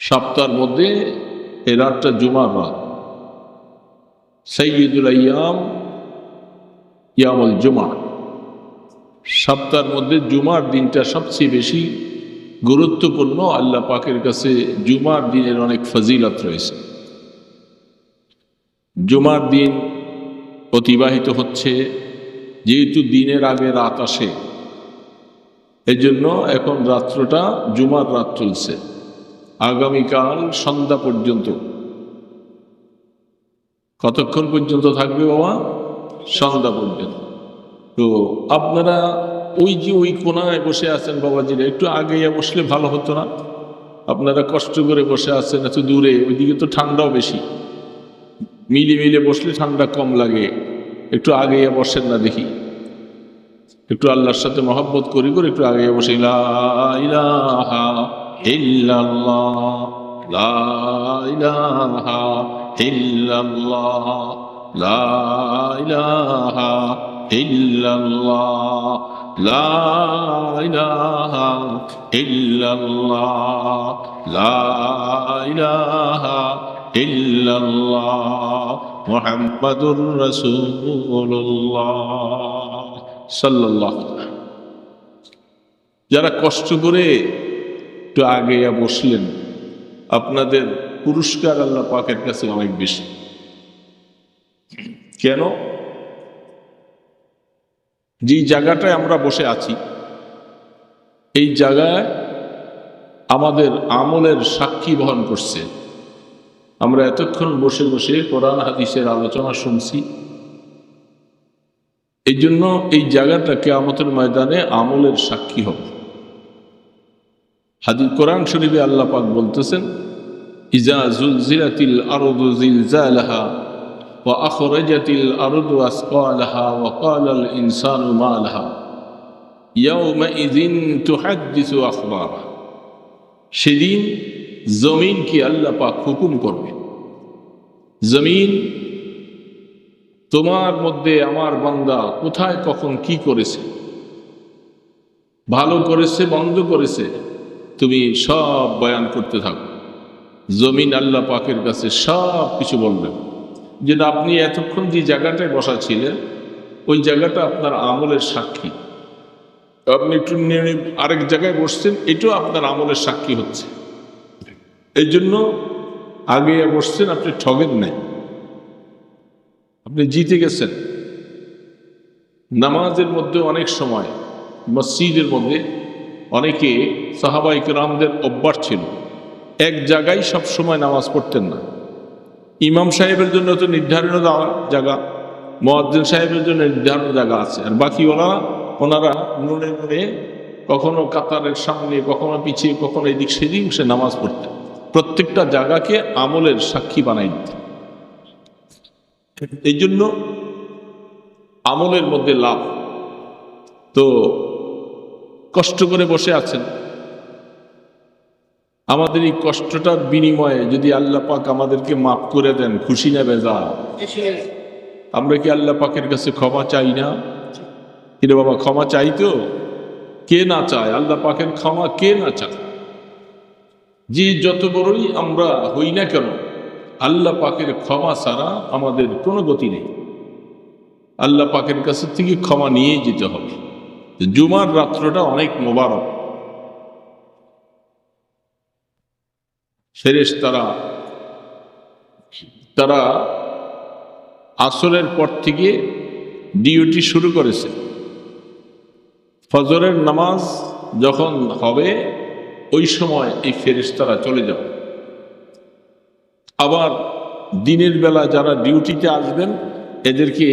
সপ্তাহের মধ্যে এই রাতটা জুমার রাত। সৈয়দুল আয়াম ইয়ামুল জুমা। সপ্তাহের মধ্যে জুমার দিনটা সবচেয়ে বেশি গুরুত্বপূর্ণ। আল্লাহ পাকের কাছে জুমার দিনের অনেক ফজিলত রয়েছে। জুমার দিন অতিবাহিত হচ্ছে, যেহেতু দিনের আগে রাত আসে এই জন্য এখন রাত্রটা জুমার রাত চলছে। আগামীকাল সন্ধ্যা পর্যন্ত। কতক্ষণ পর্যন্ত থাকবে বাবা? সন্ধ্যা পর্যন্ত। তো আপনারা ওই যে ওই কোনায় বসে আছেন বাবাজিরা, একটু আগে বসলে ভালো হতো না? আপনারা কষ্ট করে বসে আছেন, এত দূরে, ওইদিকে তো ঠান্ডাও বেশি। মিলে মিলে বসলে ঠান্ডা কম লাগে। একটু আগে বসেন না দেখি। একটু আল্লাহর সাথে মহব্বত করি করে একটু আগে বসে ইলাহা ইল্লাল্লাহ, লা ইলাহা ইল্লাল্লাহ, লা ইলাহা ইল্লাল্লাহ, লা ইলাহা ইল্লাল্লাহ, লা ইলাহা ইল্লাল্লাহ যারা কষ্ট করে একটু আগে বসলেন। আপনাদের পুরস্কার আল্লাহ পাকের কাছে অনেক বেশি। কেন? যে জায়গাটায় আমরা বসে আছি, এই জায়গায় আমাদের আমলের সাক্ষী বহন করছে। আমরা এতক্ষণ বসে বসে কোরআন, হাদিসের আলোচনা শুনছি। এই জন্য এই জায়গাটা কেয়ামতের ময়দানে আমলের সাক্ষী হবে। হাদিস কোরআন শরীফে আল্লাহ পাক বলতেছেন, ইজা জুলজিলাতিল সেদিন জমিন কি আল্লাহ পাক হুকুম করবে? জমিন, তোমার মধ্যে আমার বান্দা কোথায় কখন কি করেছে? ভালো করেছে বন্ধ করেছে? তুমি সব বয়ান করতে থাকো। জমিন আল্লাহ পাকের কাছে সব কিছু বলবে। যেন আপনি এতক্ষণ যে জায়গাটায় বসা ছিলেন ওই জায়গাটা আপনার আমলের সাক্ষী। আপনি একটু আরেক জায়গায় বসছেন, এটাও আপনার আমলের সাক্ষী হচ্ছে। এই জন্য আগে বসছেন, আপনি ঠগেন নাই। আপনি জিতে গেছেন। নামাজের মধ্যে অনেক সময়, মসজিদের মধ্যে অনেকে সাহাবাইক রামদের অভ্যাস ছিল এক জায়গায় সব সময় নামাজ পড়তেন না। ইমাম সাহেবের জন্য তো নির্ধারিত জায়গা মোয়াজ্জিন সাহেবের জন্য নির্ধারণ জায়গা আছে। আর বাকি ওরা ওনারা নুনে নুনে কখনো কাতারের সামনে কখনো পিছিয়ে কখনো এদিক সেদিক সে নামাজ পড়তেন। প্রত্যেকটা জায়গাকে আমলের সাক্ষী বানাই দিতেন। এই জন্য আমলের মধ্যে লাভ। তো কষ্ট করে বসে আছেন। আমাদের এই কষ্টটার বিনিময়ে যদি আল্লাহ পাক আমাদেরকে মাফ করে দেন, খুশি না বেজা আমরা কি আল্লাহ পাকের কাছে ক্ষমা চাই না? কিরে বাবা, ক্ষমা চাই তো? কে না চায়? আল্লাহ পাকের ক্ষমা কে না চায়? যে যত বড়ই আমরা হই না কেন, আল্লাহ পাকের ক্ষমা ছাড়া আমাদের কোনো গতি নেই। আল্লাহ পাকের কাছে থেকে ক্ষমা নিয়েই যেতে হবে। জুমার রাত্রটা অনেক মোবারক। ফেরেশ তারা তারা আসরের পর থেকে ডিউটি শুরু করেছে। ফজরের নামাজ যখন হবে, ওই সময় এই ফেরেশতারা চলে যাবে। আবার দিনের বেলা যারা ডিউটিতে আসবেন, এদেরকে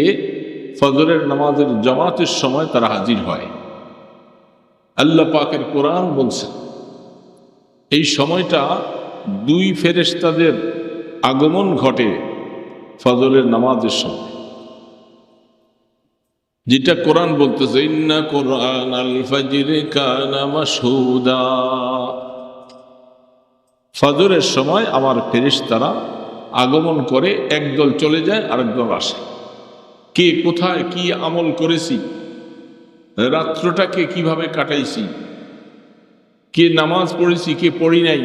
ফজরের নামাজের জামাতের সময় তারা হাজির হয়। আল্লাহ পাকের কোরআন বলছে, এই সময়টা দুই ফেরেশতাদের আগমন ঘটে ফজরের নামাজের সময়। যেটা কোরআন বলতেছে, ইন্না কোরআন আল ফাজরে কানা ফজরের সময় আমার ফেরেশতারা আগমন করে একদল চলে যায় আরেক দল আসে। কে কোথায় কি আমল করেছি? রাত্রটাকে কীভাবে কাটাইছি? কে নামাজ পড়েছি, কে পড়ি নাই?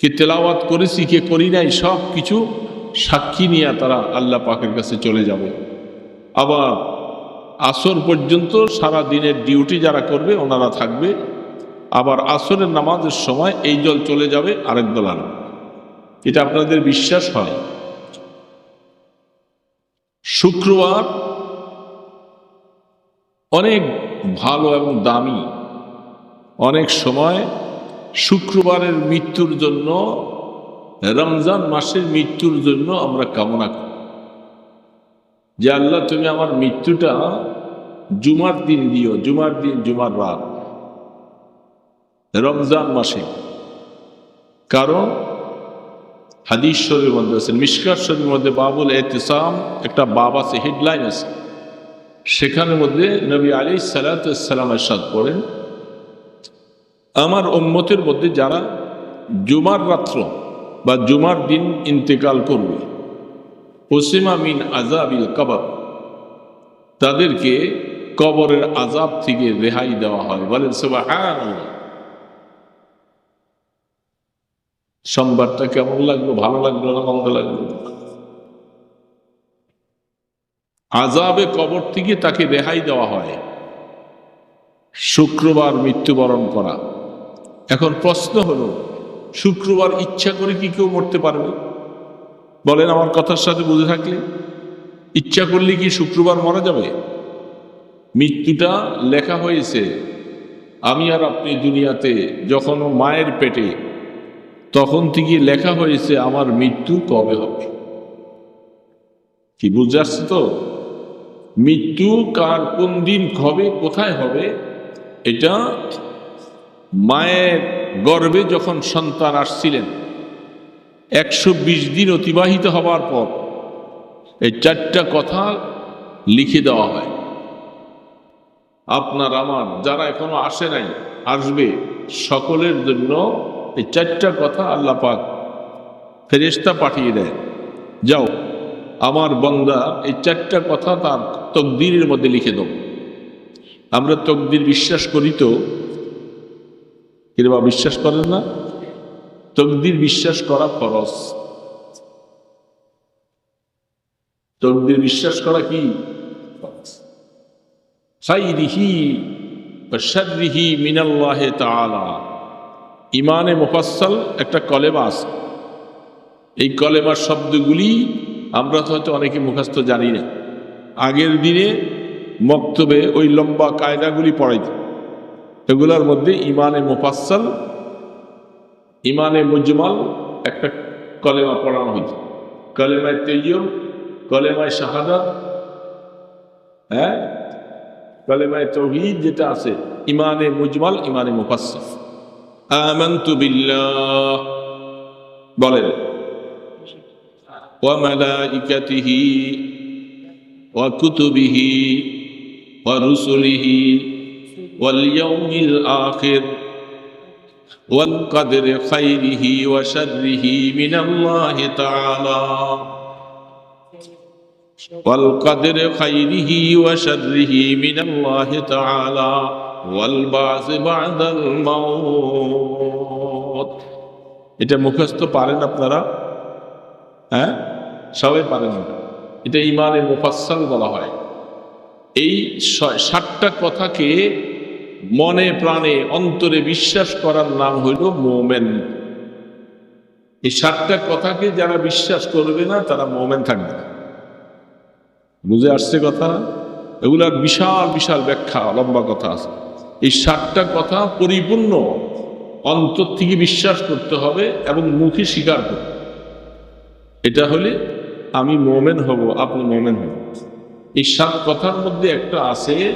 কে তেলাওয়াত করেছি, কে করি নাই? সব কিছু সাক্ষী নিয়ে তারা আল্লাহ পাকের কাছে চলে যাবে। আবার আসর পর্যন্ত সারা দিনের ডিউটি যারা করবে, ওনারা থাকবে। আবার আসরের নামাজের সময় এই দল চলে যাবে আরেক দল এটা আপনাদের বিশ্বাস হয়। শুক্রবার অনেক ভালো এবং দামি, অনেক সময় শুক্রবারের মৃত্যুর জন্য, রমজান মাসের মৃত্যুর জন্য আমরা কামনা করি। যে আল্লাহ, তুমি আমার মৃত্যুটা জুমার দিন দিও, জুমার দিন, জুমার রাত, রমজান মাসে। কারণ হাদিস শরীর মধ্যে আছে মিসকার শরীর মধ্যে বাবুল এহতিসাম, একটা বাব আছে, হেডলাইন আছে। সেখানের মধ্যে নবী আলী সালাতাম এরশাদ পড়েন আমার উম্মতের মধ্যে যারা জুমার রাত্র বা জুমার দিন ইন্তেকাল করবে ওসিমা মিন আজাবিল কবর, তাদেরকে কবরের আজাব থেকে রেহাই দেওয়া হয়। বলেন সুবহান সোমবারটা কেমন লাগল? ভালো লাগল না মন্দ লাগল? আজাবে কবর থেকে তাকে রেহাই দেওয়া হয়। শুক্রবার মৃত্যুবরণ করা। এখন প্রশ্ন হলো, শুক্রবার ইচ্ছা করে কি কেউ মরতে পারবে? বলেন আমার কথার সাথে বুঝে থাকলে। ইচ্ছা করলে কি শুক্রবার মারা যাবে? মৃত্যুটা লেখা হয়েছে, আমি আর আপনি দুনিয়াতে যখন মায়ের পেটে তখন থেকে লেখা হয়েছে, আমার মৃত্যু কবে হবে? কি বুঝে আসছে তো? মৃত্যু কার কোন দিন হবে কোথায় হবে? এটা মায়ের গর্ভে যখন সন্তান আসছিলেন, একশো বিশ দিন অতিবাহিত হবার পর এই চারটা কথা লিখে দেওয়া হয়। আপনার, আমার, যারা এখনও আসে নাই, আসবে, সকলের জন্য এই চারটা কথা আল্লাহ পাক ফেরেস্তা পাঠিয়ে দেয়। যাও, আমার বন্দা এই চারটা কথা তার তকদিরের মধ্যে লিখে দাও। আমরা তকদির বিশ্বাস করি তো? কিরবা বিশ্বাস করেন না? তকদির বিশ্বাস করা ফরজ। তকদির বিশ্বাস করা কি? খাইরিহি বা শাররিহি মিনাল্লাহে তাআলা। ইমানে মুফাসসাল একটা কলেমা আছে। এই কলেমার শব্দগুলি আমরা তো হয়তো অনেকে মুখস্থ জানি না। আগের দিনে মক্তবে ওই লম্বা কায়দাগুলি পড়াইত এগুলোর মধ্যে ইমানে মুফাসসাল, ইমানে মুজমাল একটা কলেমা পড়ানো হয়েছে কলেমায় তেইয়ম কলেমায় শাহাদাত হ্যাঁ? কলেমায় তৌহিদ যেটা আছে, ইমানে মুজমাল, ইমানে মুফাসসাল। আমান্তু বিল্লাহ। বলেন ওয়া মালাইকাতিহি ওয়া কুতুবিহি ওয়া রুসুলিহি ওয়াল ইয়াউমিল আখির ওয়াল কদরি খাইরিহি ওয়া শাররিহি মিনাল্লাহি তাআলা। ওয়াল কদরি খাইরিহি ওয়া শাররিহি মিনাল্লাহি তাআলা। এটা মুখস্থ পারেন আপনারা? হ্যাঁ? সবাই পারেন এটা। ইমানের মুফাসসাল বলা হয়। এই ষাটটা কথাকে মনে প্রাণে অন্তরে বিশ্বাস করার নাম হইল মোমেন। এই ষাটটা কথাকে যারা বিশ্বাস করবে না, তারা মোমেন থাকবে না। বুঝে আসছে কথা এগুলার বিশাল বিশাল ব্যাখ্যা, লম্বা কথা আছে। এই ষাটটা কথা পরিপূর্ণ অন্তর থেকে বিশ্বাস করতে হবে এবং মুখে স্বীকার করতে। এটা হলে আমি মোমেন হব, আপনি মোমেন হব এই সাত কথার মধ্যে একটা আছে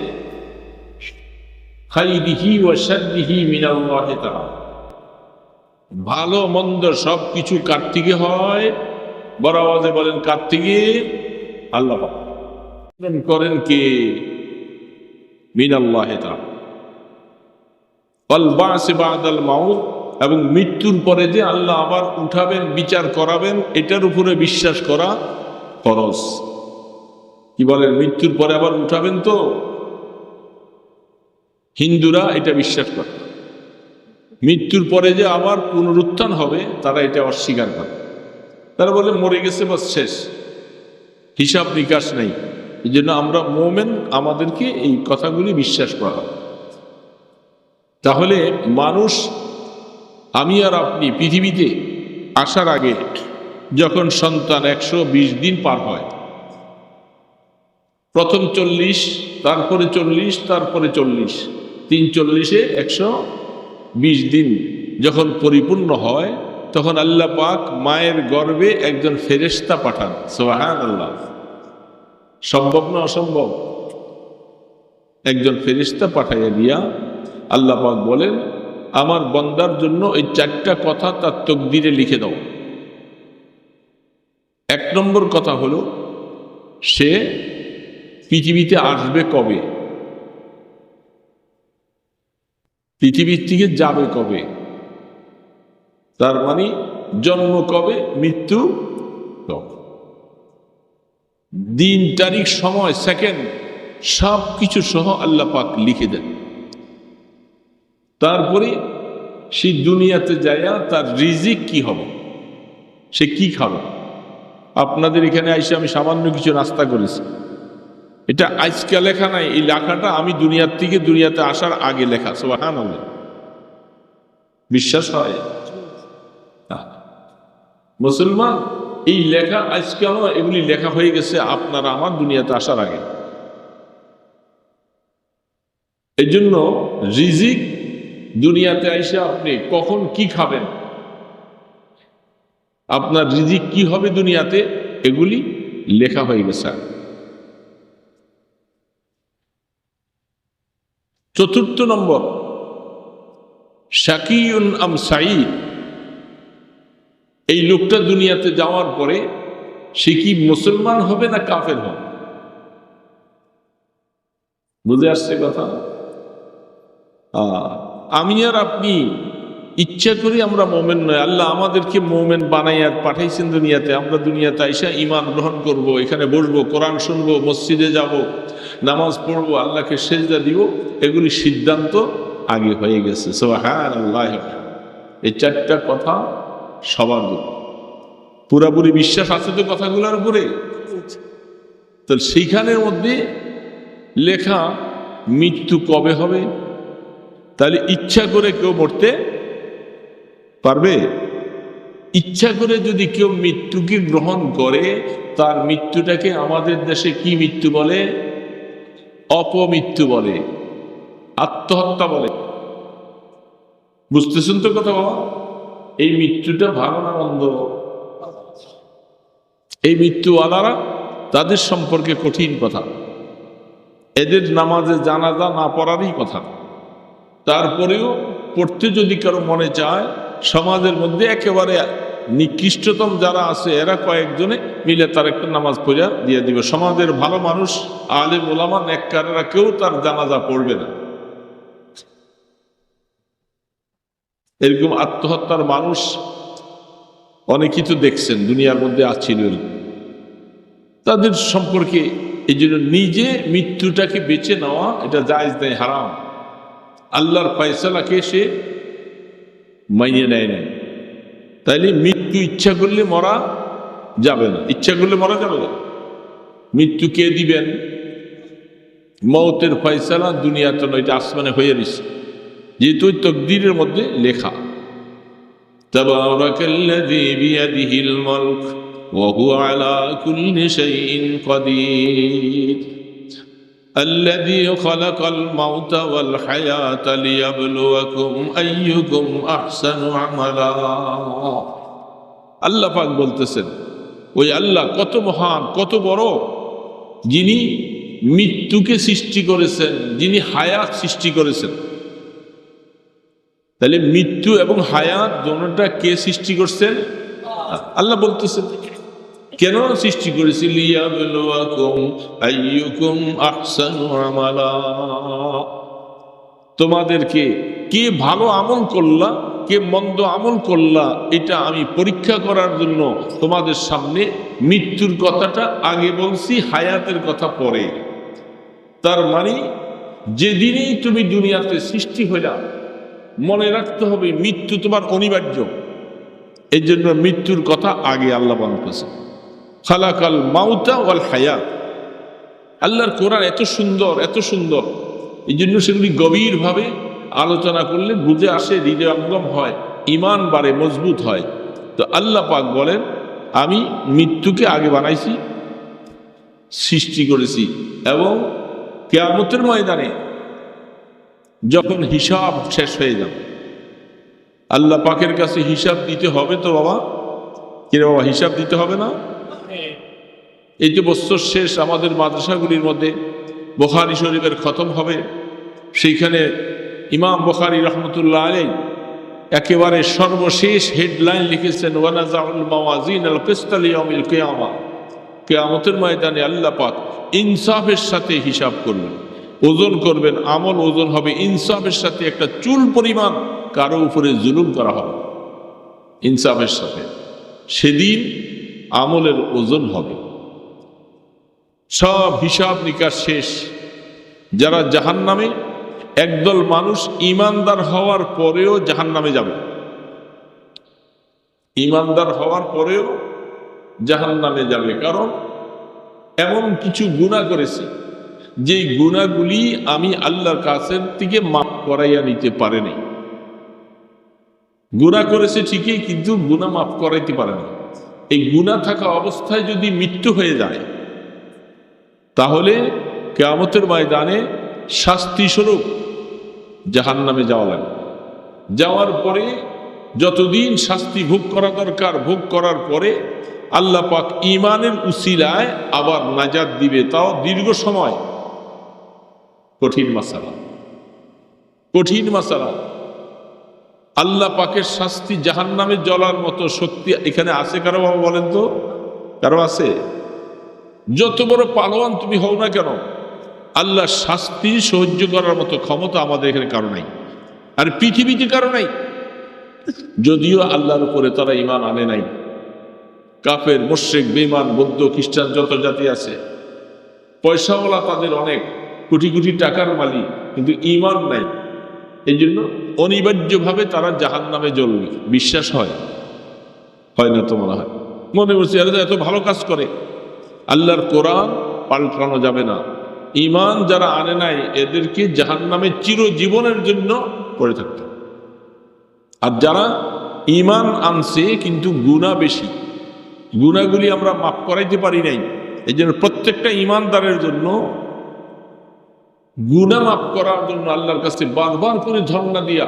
মিনাল্লাহি ভালো মন্দ সব কিছু কার থেকে হয় আওয়াজে বলেন কার থেকে আল্লাহ করেন কে? মিন এবং মৃত্যুর পরে যে আল্লাহ আবার উঠাবেন, বিচার করাবেন, এটার উপরে বিশ্বাস করা ফরজ। কি বলেন? মৃত্যুর পরে আবার উঠাবেন তো? হিন্দুরা এটা বিশ্বাস করে। মৃত্যুর পরে যে আবার পুনরুত্থান হবে, তারা এটা অস্বীকার করে। তারা বলে, মরে গেছে বা শেষ। হিসাব নিকাশ নেই। এই জন্য আমরা মোমেন আমাদেরকে এই কথাগুলি বিশ্বাস করা হয়। তাহলে মানুষ, আমি আর আপনি পৃথিবীতে আসার আগে যখন সন্তান একশো বিশ দিন পার হয়, প্রথম চল্লিশ, তারপরে চল্লিশ তারপরে চল্লিশ, তিন চল্লিশে একশো বিশ দিন যখন পরিপূর্ণ হয়, তখন আল্লাহ পাক মায়ের গর্ভে একজন ফেরেশতা পাঠান। সোহান আল্লাহ সম্ভব না অসম্ভব? একজন ফেরিস্তা পাঠাইয়া দিয়া আল্লাহ পাক বলেন, আমার বন্দার জন্য এই চারটা কথা তার তকদিরে লিখে দাও। এক নম্বর কথা হলো, সে পৃথিবীতে আসবে কবে? পৃথিবীর থেকে যাবে কবে? তার মানে জন্ম কবে, মৃত্যু কবে? দিন, তারিখ, সময়, সেকেন্ড সব কিছু সহ আল্লাহ পাক লিখে দেন। তারপরে সেই দুনিয়াতে যাইয়া তার রিজিক কি হবে? সে কি খাবে? আপনাদের এখানে আইসে আমি সামান্য কিছু নাস্তা করেছি। এটা আজকে লেখা নাই, এই লেখাটা আমি দুনিয়ার থেকে দুনিয়াতে আসার আগে লেখা সোহান বিশ্বাস হয়। মুসলমান, এই লেখা আজকে আমার এগুলি লেখা হয়ে গেছে আপনারা আমার দুনিয়াতে আসার আগে। এই জন্য রিজিক দুনিয়াতে আইসে আপনি কখন কি খাবেন? আপনার রিজিক কি হবে দুনিয়াতে? এগুলি লেখা হয়ে গেছে। চতুর্থ নম্বর শাকিউন আম সাঈদ। এই লোকটা দুনিয়াতে যাওয়ার পরে সে কি মুসলমান হবে না কাফের হবে? বুঝে আসছে কথা? আহ, আমি আর আপনি ইচ্ছা করি আমরা মোমেন নয়। আল্লাহ আমাদেরকে মোমেন বানাই আর পাঠাইছেন দুনিয়াতে। আমরা দুনিয়াতে আইসা ইমান গ্রহণ করব, এখানে বসবো, কোরআন শুনব, মসজিদে যাব, নামাজ পড়ব, আল্লাহকে সেজদা দিব, এগুলি সিদ্ধান্ত আগে হয়ে গেছে। হ্যাঁ আল্লাহ এই চারটা কথা সবার পুরাপুরি বিশ্বাস আছে তো কথাগুলোর উপরে? তো সেইখানের মধ্যে লেখা, মৃত্যু কবে হবে? তাহলে ইচ্ছা করে কেউ মরতে পারবে? ইচ্ছা করে যদি কেউ মৃত্যুকে গ্রহণ করে, তার মৃত্যুটাকে আমাদের দেশে কি মৃত্যু বলে? অপমৃত্যু বলে, আত্মহত্যা বলে। বুঝতেছেন তো কথা বাবা? এই মৃত্যুটা ভালো এই মৃত্যুওয়ালারা তাদের সম্পর্কে কঠিন কথা। এদের নামাজে জানাজা না পড়ারই কথা। তারপরেও পড়তে যদি কারও মনে চায়, সমাজের মধ্যে একেবারে নিকৃষ্টতম যারা আছে, এরা কয়েকজনে মিলে তার একটা নামাজ পড়া দিয়ে দিবে। সমাজের ভালো মানুষ, আলেম, ওলামা, নেককারেরা কেউ তার জানাজা পড়বে না। এরকম আত্মহত্যার মানুষ অনেকেই তো দেখছেন, দুনিয়ার মধ্যে আছিল। তাদের সম্পর্কে এই জন্য নিজে মৃত্যুটাকে বেছে নেওয়া, এটা জায়জ নেই, হারাম। আল্লাহর ফয়সলাকে সে মাইনে নেয় নাই। তাইলে মৃত্যু ইচ্ছা করলে মরা যাবে না। ইচ্ছা করলে মরা যাবে না। মৃত্যু কে দিবেন? মতের ফয়সালা দুনিয়ার জন্য এটা আসমানে হয়ে রয়েছে। যেহেতু ওই তকদিরের মধ্যে লেখা। তবারকাল্লাযী ওয়া হুয়া আলা কুল্লি শাইইন কদীর। الذي خلق الموت والحياة ليبلوكم أيكم أحسن عملا আল্লাহ পাক বলতেছেন ওই আল্লাহ কত মহান কত বড় যিনি মৃত্যুকে সৃষ্টি করেছেন যিনি হায়াত সৃষ্টি করেছেন তাহলে মৃত্যু এবং হায়াত দোনোটা কে সৃষ্টি করছেন আল্লাহ বলতেছেন কেন সৃষ্টি করেছি তোমাদেরকে কে ভালো আমল করলা, কে মন্দ আমল করলা, এটা আমি পরীক্ষা করার জন্য তোমাদের সামনে মৃত্যুর কথাটা আগে বলছি, হায়াতের কথা পরে। তার মানে যেদিনই তুমি দুনিয়াতে সৃষ্টি হইলা, মনে রাখতে হবে মৃত্যু তোমার অনিবার্য। এই জন্য মৃত্যুর কথা আগে আল্লাহ বলতেছে। খালাকাল মাউতা ওয়াল হায়াত। আল্লাহর কোরআন এত সুন্দর এত সুন্দর। এই জন্য সেগুলি গভীরভাবে আলোচনা করলে বুঝে আসে হৃদয়ঙ্গম হয় ইমান বাড়ে, মজবুত হয়। তো আল্লাহ পাক বলেন, আমি মৃত্যুকে আগে বানাইছি, সৃষ্টি করেছি এবং কেয়ামতের ময়দানে যখন হিসাব শেষ হয়ে যাবে, আল্লাহ পাকের কাছে হিসাব দিতে হবে তো বাবা? কিরে বাবা, হিসাব দিতে হবে না? এই যে বছর শেষ আমাদের মাদ্রাসাগুলির মধ্যে বোখারি শরীফের খতম হবে, সেইখানে ইমাম বোখারি রহমতুল্লাহ আলাই একেবারে সর্বশেষ হেডলাইন লিখেছেন, ওয়ানাজাউল আল কিয়ামা কেয়ামতের ময়দানে আল্লাহ ইনসাফের সাথে হিসাব করবেন, ওজন করবেন, আমল ওজন হবে, ইনসাফের সাথে একটা চুল পরিমাণ কারও উপরে জুলুম করা হবে, ইনসাফের সাথে। সেদিন আমলের ওজন হবে। সব হিসাব নিকাশ শেষ। যারা জাহান নামে একদল মানুষ ইমানদার হওয়ার পরেও জাহান নামে যাবে। ইমানদার হওয়ার পরেও জাহান নামে যাবে। কারণ এমন কিছু গুণা করেছে যে গুণাগুলি আমি আল্লাহর কাছের থেকে মাফ করাইয়া নিতে পারেনি গুণা করেছে ঠিকই, কিন্তু গুণা মাফ করাইতে পারেনি এই গুণা থাকা অবস্থায় যদি মৃত্যু হয়ে যায়, তাহলে কেয়ামতের ময়দানে শাস্তি স্বরূপ জাহান নামে যাওয়া লাগবে। যাওয়ার পরে যতদিন শাস্তি ভোগ করা দরকার, ভোগ করার পরে আল্লাহ পাক ইমানের উসিলায় আবার নাজাদ দিবে, তাও দীর্ঘ সময়। কঠিন মাসালা। কঠিন মাসালা। আল্লাহ পাকের শাস্তি জাহান নামে জ্বলার মতো শক্তি এখানে আছে কারও বাবা বলেন তো? কারও আছে? যত বড় পালোয়ান তুমি হও না কেন আল্লাহ শাস্তি সহ্য করার মতো ক্ষমতা আমাদের এখানে কারও নাই, আর পৃথিবীতে কারও নাই। যদিও আল্লাহর উপরে তারা ইমান আনে নাই। কাফের মোশেক বেমান বৌদ্ধ, খ্রিস্টান যত জাতি আছে, পয়সাওয়ালা তাদের অনেক, কোটি কোটি টাকার মালিক, কিন্তু ইমান নাই। এই জন্য অনিবার্যভাবে তারা জাহান নামে জ্বলবে। বিশ্বাস হয়? হয় না তো মনে হয়? মনে করছি তো এত ভালো কাজ করে। আল্লাহর কোরআন পাল্টানো যাবে না। ইমান যারা আনে নাই, এদেরকে জাহান নামে চিরজীবনের জন্য পড়ে থাকতে আর যারা ইমান আনছে, কিন্তু গুণা বেশি গুণাগুলি আমরা মাফ করাইতে পারি নাই এই জন্য প্রত্যেকটা ইমানদারের জন্য গুণা মাফ করার জন্য আল্লাহর কাছে বারবার করে ঝর্ণা দিয়া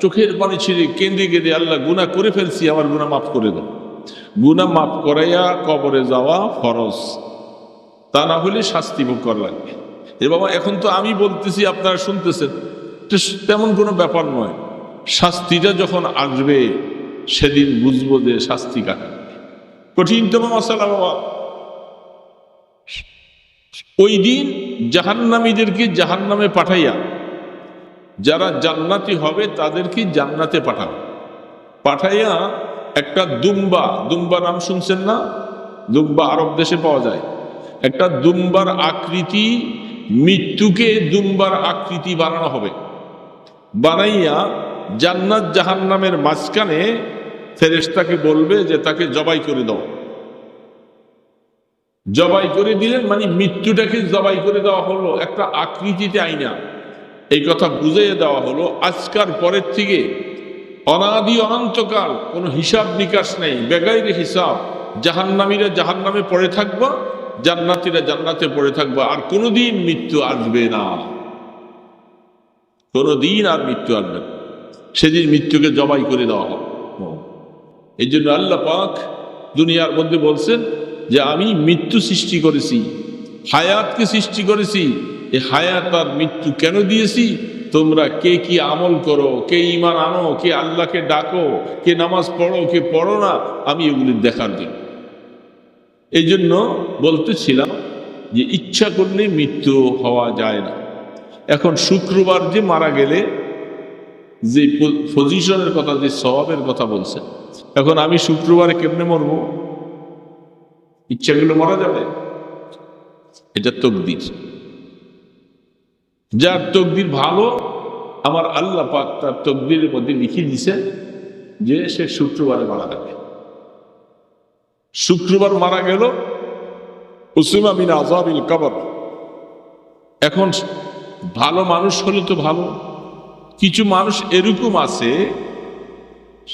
চোখের পানি ছিঁড়ে কেঁদে কেঁদে আল্লাহ গুণা করে ফেলছি, আমার গুণা মাফ করে দাও। গুণা মাফ করাইয়া কবরে যাওয়া ফরজ। তা না হলে শাস্তি ভোগ করা লাগবে। এ বাবা, এখন তো আমি বলতেছি, আপনারা শুনতেছেন। তেমন কোনো ব্যাপার নয়। শাস্তিটা যখন আসবে, সেদিন বুঝব যে শাস্তি কাটা কঠিনতম মশালা বাবা। ওই দিন জাহান্নামীদেরকে জাহান্নামে পাঠাইয়া, যারা জান্নাতি হবে তাদেরকে জান্নাতে পাঠাবে পাঠাইয়া একটা দুম্বা দুম্বা নাম শুনছেন না? দুম্বা আরব দেশে পাওয়া যায়। একটা দুম্বার আকৃতি, মৃত্যুকে দুম্বার আকৃতি বানানো হবে। বানাইয়া জান্নাত জাহান্নামের মাঝখানে ফেরেশতাকে বলবে যে তাকে জবাই করে দাও। জবাই করে দিলেন মানে মৃত্যুটাকে জবাই করে দেওয়া হলো, একটা আকৃতিতে আইনা এই কথা বুঝিয়ে দেওয়া হলো, আজকার পরের থেকে অনাদি অনন্তকাল কোনো হিসাব নিকাশ নেই, বেগাইরে হিসাব। জাহান্নামীরা জাহান্নামে পড়ে থাকব, জান্নাতিরা জান্নাতে পড়ে থাকব, আর কোনোদিন মৃত্যু আসবে না। কোনোদিন আর মৃত্যু আসবে না। সেদিন মৃত্যুকে জবাই করে দেওয়া হবে। এই জন্য আল্লাহ পাক দুনিয়ার মধ্যে বলছেন যে আমি মৃত্যু সৃষ্টি করেছি, হায়াতকে সৃষ্টি করেছি এই হায়াত আর মৃত্যু কেন দিয়েছি? তোমরা কে কি আমল করো, কে ইমান আনো, কে আল্লাহকে ডাকো, কে নামাজ পড়ো, কে পড়ো না, আমি এগুলি দেখার জন্য। এই জন্য বলতেছিলাম যে ইচ্ছা করলে মৃত্যু হওয়া যায় না। এখন শুক্রবার যে মারা গেলে, যে পজিশনের কথা, যে স্বভাবের কথা বলছে এখন আমি শুক্রবারে কেমনে মরবো? ইচ্ছাগুলো মারা যাবে। এটা তকদির। যার তকদির ভালো, আমার আল্লাহ পাক তার তকদিরের মধ্যে লিখে দিছে যে সে শুক্রবারে মারা যাবে। শুক্রবার মারা গেল, উসিমা বিন আজাবিল কবর। এখন ভালো মানুষ হলে তো ভালো, কিছু মানুষ এরকম আছে,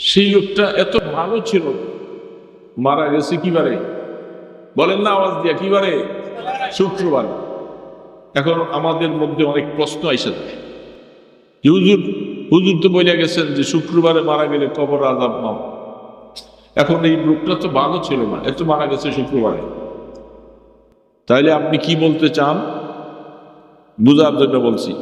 সেই লোকটা এত ভালো ছিল, মারা গেছে কিবারে বলেন না আওয়াজ দিয়া কিবারে শুক্রবার। এখন আমাদের মধ্যে অনেক প্রশ্ন যায় যে হুজুর হুজুর তো বলে গেছেন যে শুক্রবারে মারা গেলে কবর আজাব নাও। এখন এই লোকটা তো ভালো ছিল না এত মারা গেছে শুক্রবারে। তাইলে আপনি কি বলতে চান? বুঝার জন্য বলছি।